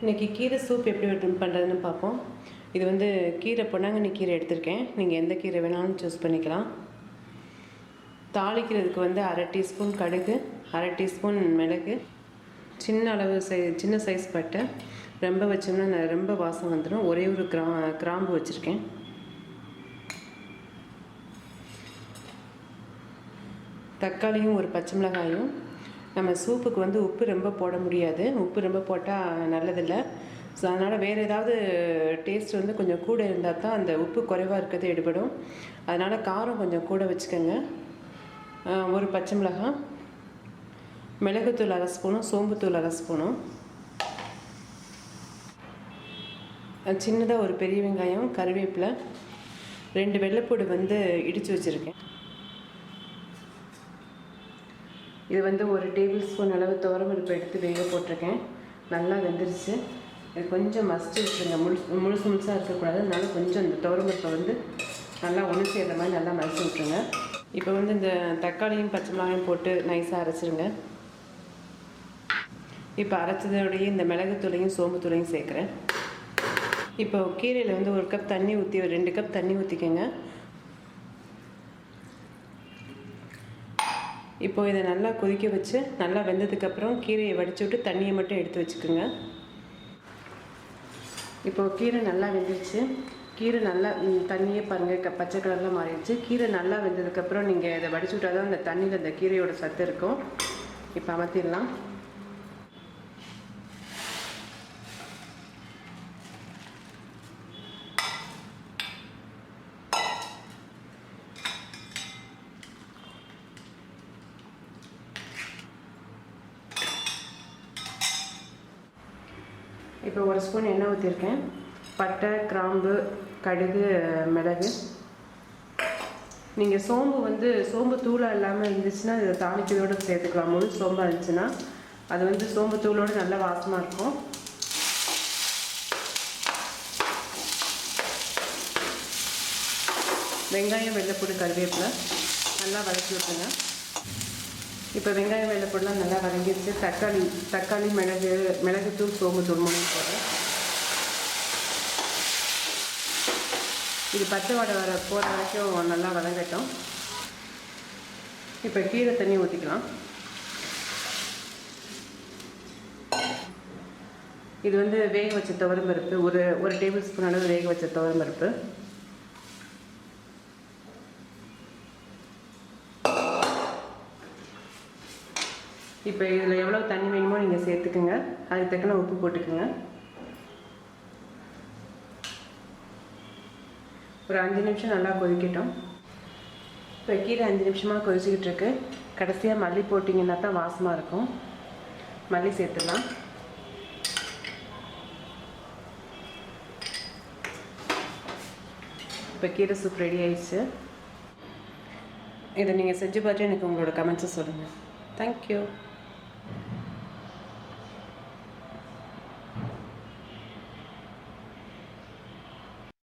இன்றைக்கி கீரை சூப் எப்படி பண்ணுறதுன்னு பார்ப்போம். இது வந்து கீரை பொன்னாங்கண்ணி கீரை எடுத்திருக்கேன். நீங்கள் எந்த கீரை வேணாலும் சூஸ் பண்ணிக்கலாம். தாளிக்கிறதுக்கு வந்து அரை டீஸ்பூன் கடுகு அரை டீஸ்பூன் மிளகு சின்ன அளவு சை சின்ன சைஸ் பட்டை. ரொம்ப வச்சோம்னா நான் ரொம்ப வாசம் வந்துடும் ஒரே ஒரு கிரா கிராம்பு வச்சுருக்கேன். தக்காளியும் ஒரு பச்சை மிளகாயும் நம்ம சூப்புக்கு வந்து உப்பு ரொம்ப போட முடியாது. உப்பு ரொம்ப போட்டால் நல்லதில்லை. ஸோ அதனால் வேறு ஏதாவது டேஸ்ட் வந்து கொஞ்சம் கூட இருந்தால் தான் அந்த உப்பு குறைவாக இருக்கிறது எடுபடும். அதனால் காரம் கொஞ்சம் கூட வச்சுக்கோங்க. ஒரு பச்சை மிளகாய் மிளகுத்தூள் அரை ஸ்பூனும் சோம்புத்தூள் அரை ஸ்பூனும். சின்னதாக ஒரு பெரிய வெங்காயம் கருவேப்பிலை ரெண்டு வெள்ளைப்பூடு வந்து இடித்து வச்சுருக்கேன். இது வந்து ஒரு டேபிள் ஸ்பூன் அளவு துவரம்பருப்பு எடுத்து வேக போட்டிருக்கேன். நல்லா வெந்துருச்சு. இது கொஞ்சம் மசிச்சு வச்சுருங்க முழுசு முழுசு முழுசாக இருக்கக்கூடாது. அதனால கொஞ்சம் இந்த துவரம்பருப்பை வந்து நல்லா ஒன்று சேர்ந்த மாதிரி நல்லா மசிச்சு விட்ருங்க இப்போ வந்து இந்த தக்காளியும் பச்சை மிளகாயும் போட்டு நைஸாக அரைச்சிருங்க. இப்போ அரைச்சதோடையே இந்த மிளகுத்தூளையும் சோம்புத்தூளையும் சேர்க்குறேன். இப்போ கீரையில் வந்து ஒரு கப் தண்ணி ஊற்றி ஒரு ரெண்டு கப் தண்ணி ஊற்றிக்கோங்க இப்போது இதை நல்லா கொதிக்க வச்சு நல்லா வெந்ததுக்கப்புறம் கீரையை வடிச்சு விட்டு தண்ணியை மட்டும் எடுத்து வச்சுக்கோங்க. இப்போது கீரை நல்லா வெந்துருச்சு. கீரை நல்லா தண்ணியே பாருங்கள் க பச்சை கலரில் மாறிடுச்சு. கீரை நல்லா வெந்ததுக்கப்புறம் நீங்கள் இதை வடிச்சு விட்டால் தான் அந்த தண்ணியில் அந்த கீரையோட சத்து இருக்கும். இப்போ அமர்த்திடலாம். இப்போ ஒரு ஸ்பூன் எண்ணெய் ஊற்றிருக்கேன் பட்டை கிராம்பு கடுகு மிளகு. நீங்கள் சோம்பு வந்து சோம்பு தூளாக இல்லாமல் இருந்துச்சுன்னா இதை தாளிக்கதோடு சேர்த்துக்கலாம். முழு சோம்பாக இருந்துச்சுன்னா அது வந்து சோம்பு தூளோடு நல்ல வாசமாக இருக்கும். வெங்காயம் வெள்ளைப்பூடு கருவேப்பிலை நல்லா வதக்கி விட்டுருங்க. இப்போ வெங்காயம் வெள்ளைப்பூடெலாம் நல்லா வதங்கிடுச்சு. தக்காளி தக்காளி மிளகு மிளகுத்தூள் சோம்புத்தூள் மூணு போடுறேன். இது பச்சை வடை வர போகிற வரைக்கும் நல்லா வதங்கட்டும். இப்போ கீரை தண்ணி ஊற்றிக்கலாம் இது வந்து வேக வச்ச துவரம்பருப்பு ஒரு ஒரு டேபிள் ஸ்பூன் அளவு வேக வச்ச துவரம் இப்போ இதில் எவ்வளோ தண்ணி வேணுமோ நீங்கள் சேர்த்துக்குங்க. அதுக்கு தக்கன உப்பு போட்டுக்குங்க. ஒரு அஞ்சு நிமிஷம் நல்லா கொதிக்கட்டும். இப்போ கீரை அஞ்சு நிமிஷமாக கொதிச்சுக்கிட்டு இருக்கு கடைசியாக மல்லி போட்டிங்கன்னா தான் வாசமாக இருக்கும். மல்லி சேர்த்துடலாம். இப்போ கீரை சூப் ரெடி ஆயிடுச்சு. இதை நீங்கள் செஞ்சு பார்த்து எனக்கு உங்களோட கமெண்ட்ஸை சொல்லுங்கள் தேங்க்யூ